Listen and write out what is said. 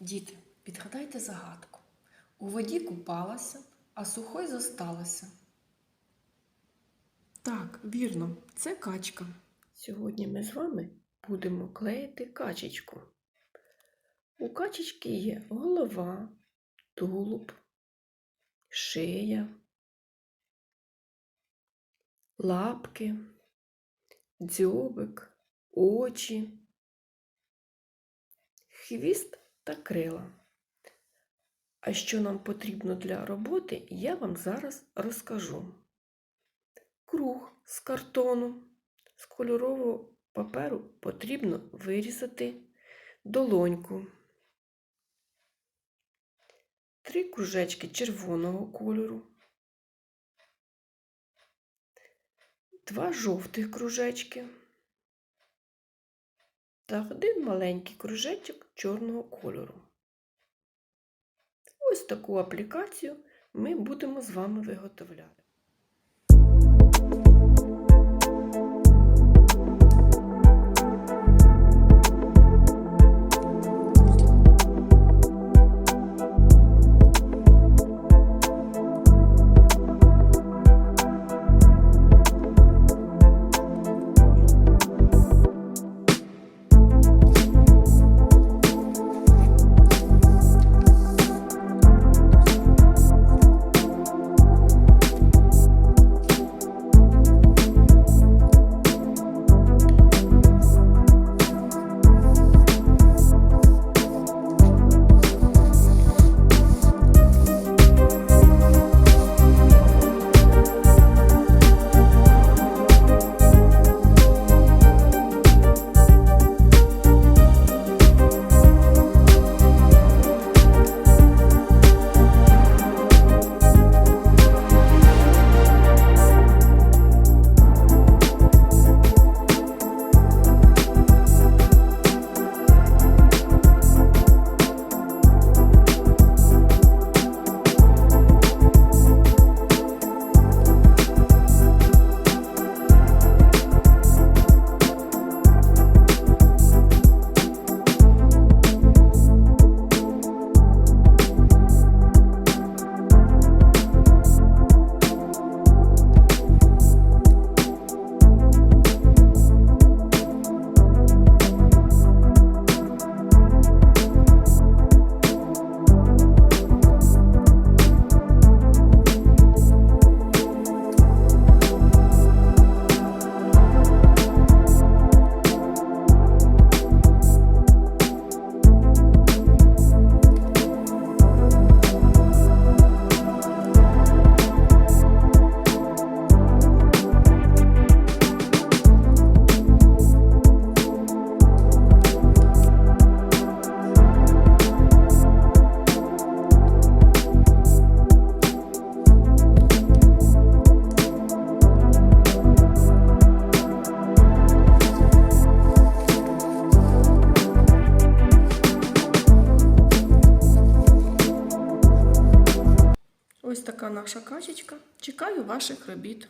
Діти, підгадайте загадку. У воді купалася, а сухой зосталася. Так, вірно, це качка. Сьогодні ми з вами будемо клеїти качечку. У качечки є голова, тулуб, шия, лапки, дзьобик, очі, хвіст та крила. А що нам потрібно для роботи, я вам зараз розкажу. Круг з картону. З кольорового паперу потрібно вирізати долоньку. Три кружечки червоного кольору. Два жовтих кружечки. Та один маленький кружечок чорного кольору. Ось таку аплікацію ми будемо з вами виготовляти. Ось така наша качечка. Чекаю ваших робіт.